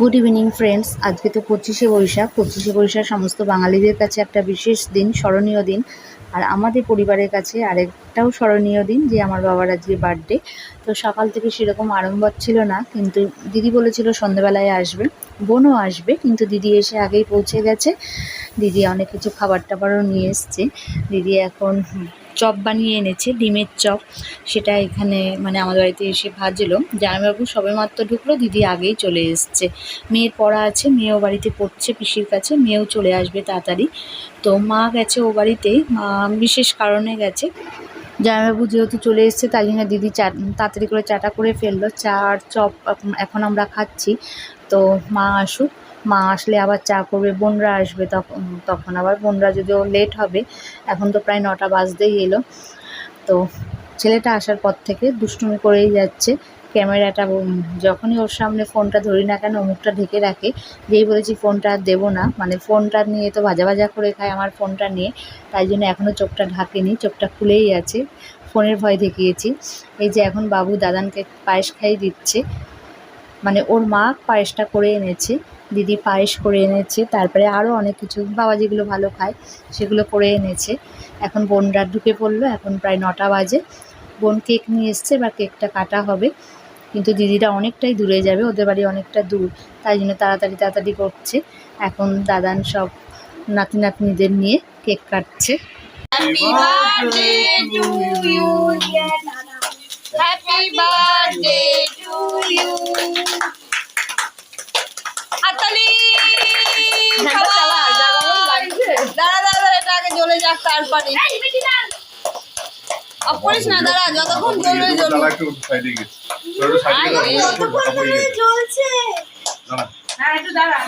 Good evening friends আজকে তো পঁচিশে বৈশাখ। পঁচিশে বৈশাখ সমস্ত বাঙালিদের কাছে একটা বিশেষ দিন, স্মরণীয় দিন। আর আমাদের পরিবারের কাছে আরেকটাও স্মরণীয় দিন, যে আমার বাবার আজকে বার্থডে তো সকাল থেকে সেরকম আড়ম্বর ছিল না, কিন্তু দিদি বলেছিল সন্ধেবেলায় আসবে। বোনও আসবে, কিন্তু দিদি এসে আগেই পৌঁছে গেছে। দিদি অনেক কিছু খাবার টাবারও নিয়ে এসছে। দিদি এখন চপ বানিয়ে এনেছে, ডিমের চপ। সেটা এখানে মানে আমাদের বাড়িতে এসে ভাজলো। জামাইবাবু সবে মাত্র ঢুকলো, দিদি আগেই চলে এসছে। মেয়ের পড়া আছে, মেয়েও বাড়িতে পড়ছে পিসির কাছে, মেয়েও চলে আসবে তাড়াতাড়ি। তো মা গেছে ও বাড়িতে বিশেষ কারণে গেছে। জামাইবাবু যেহেতু চলে এসছে, তাই জন্য দিদি চা তাড়াতাড়ি করে চাটা করে ফেলল। চা আর চপ এখন- আমরা খাচ্ছি। তো মা আসুক। মা আসলে আবার চা করবে, বোনরা আসবে তখন তখন আবার। বোনরা যদিও লেট হবে, এখন তো প্রায় নটা বাজতেই এলো। তো ছেলেটা আসার পর থেকে দুষ্টুমি করেই যাচ্ছে। ক্যামেরাটা যখনই ওর সামনে ফোনটা ধরি না কেন, মুখটা ঢেকে রাখে, যেই বলেছি ফোনটা আর দেবো না। মানে ফোনটা নিয়ে তো ভাজা ভাজা করে খায় আমার ফোনটা নিয়ে, তাই জন্য এখনও চোখটা ঢাকেনি, চোখটা খুলেই আছে। ফোনের ভয় দেখিয়েছি। এই যে এখন বাবু দাদানকে পায়েস খাইয়ে দিচ্ছে। মানে ওর মা পায়েসটা করে এনেছে, দিদি পায়েস করে এনেছে, তারপরে আরও অনেক কিছু, বাবা যেগুলো ভালো খায় সেগুলো করে এনেছে। এখন বোনরা ঢুকে পড়ল, এখন প্রায় নটা বাজে। বোন কেক নিয়ে এসছে, এবার কেকটা কাটা হবে। কিন্তু দিদিরা অনেকটাই দূরে যাবে ওদের বাড়ি অনেকটা দূর। তাই জন্য তাড়াতাড়ি তাড়াতাড়ি করছে। এখন দাদান সব নাতি নাতনিদের নিয়ে কেক কাটছে। Happy birthday to you, dear Nana. Happy birthday to you. হাততালি দাঁড়া দাঁড়া এটা আগে জ্বলে যাক তারপরে। অফ করিস না দাঁড়া যতক্ষণ জ্বলবে জ্বলবে। দাঁড়া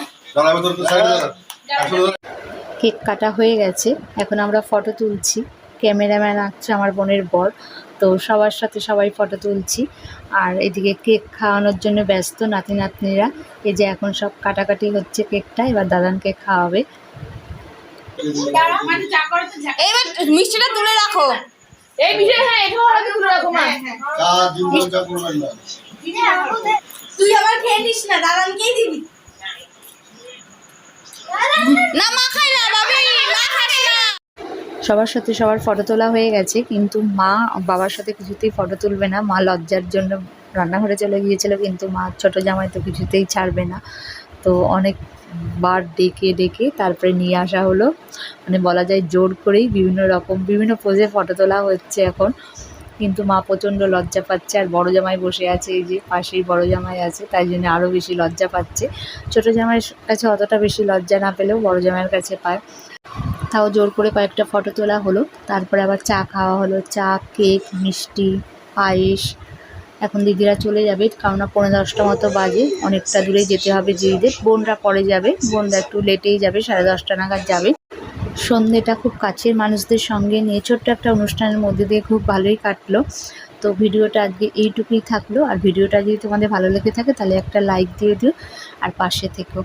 কেক কাটা হয়ে গেছে। এখন আমরা ফটো তুলছি। ক্যামেরাম্যান আছে আমার বোনের বর। তো সবার সাথে সবাই ফটো তুলছি। আর এদিকে কেক খাওয়ানোর জন্য ব্যস্ত নাতি নাতনিরা। এই যে এখন সব কাটাকাটি হচ্ছে কেকটা এবার দাদানকে খাওয়াবে। এবার মিষ্টিটা তুলে রাখো। এই বিষয়ে হ্যাঁ এটাও তুলে রাখো মা চা জিন্দল চা করবেন না। তুই আবার খেয়ে নিস না দাদানকেই দিবি। না মা খাই না বাবি মা খাস না। সবার সাথে সবার ফটো তোলা হয়ে গেছে কিন্তু মা বাবার সাথে কিছুতেই ফটো তুলবে না। মা লজ্জার জন্য রান্নাঘরে চলে গিয়েছিল কিন্তু মা ছোট জামাই তো কিছুতেই ছাড়বে না। তো অনেক বার ডেকে ডেকে তারপরে নিয়ে আসা হলো। মানে বলা যায় জোর করেই বিভিন্ন রকম বিভিন্ন পোজে ফটো তোলা হচ্ছে এখন। কিন্তু মা প্রচণ্ড লজ্জা পাচ্ছে আর বড় জামাই বসে আছে, এই যে পাশেই বড় জামাই আছে, তাই জন্য আরও বেশি লজ্জা পাচ্ছে। ছোটো জামাইয়ের কাছে অতটা বেশি লজ্জা না পেলেও বড় জামাইয়ের কাছে পায়। তাও জোর করে কয়েকটা ফটো তোলা হলো, তারপরে আবার চা খাওয়া হলো, চা, কেক, মিষ্টি, পায়েস। এখন দিদিরা চলে যাবে কারণ না পনেরো দশটা মতো বাজে, অনেকটা দূরে যেতে হবে দিদিদের বোনরা পরে যাবে, বোনরা একটু লেটেই যাবে, সাড়ে দশটা নাগাদ যাবে। সন্ধেটা খুব কাছের মানুষদের সঙ্গে নিয়ে ছোট্ট একটা অনুষ্ঠানের মধ্যে দিয়ে খুব ভালোই কাটলো। তো ভিডিওটা আজকে এইটুকুই থাকল। আর ভিডিওটা যদি তোমাদের ভালো লেগে থাকে তাহলে একটা লাইক দিয়ে দিও। আর পাশে থেকো।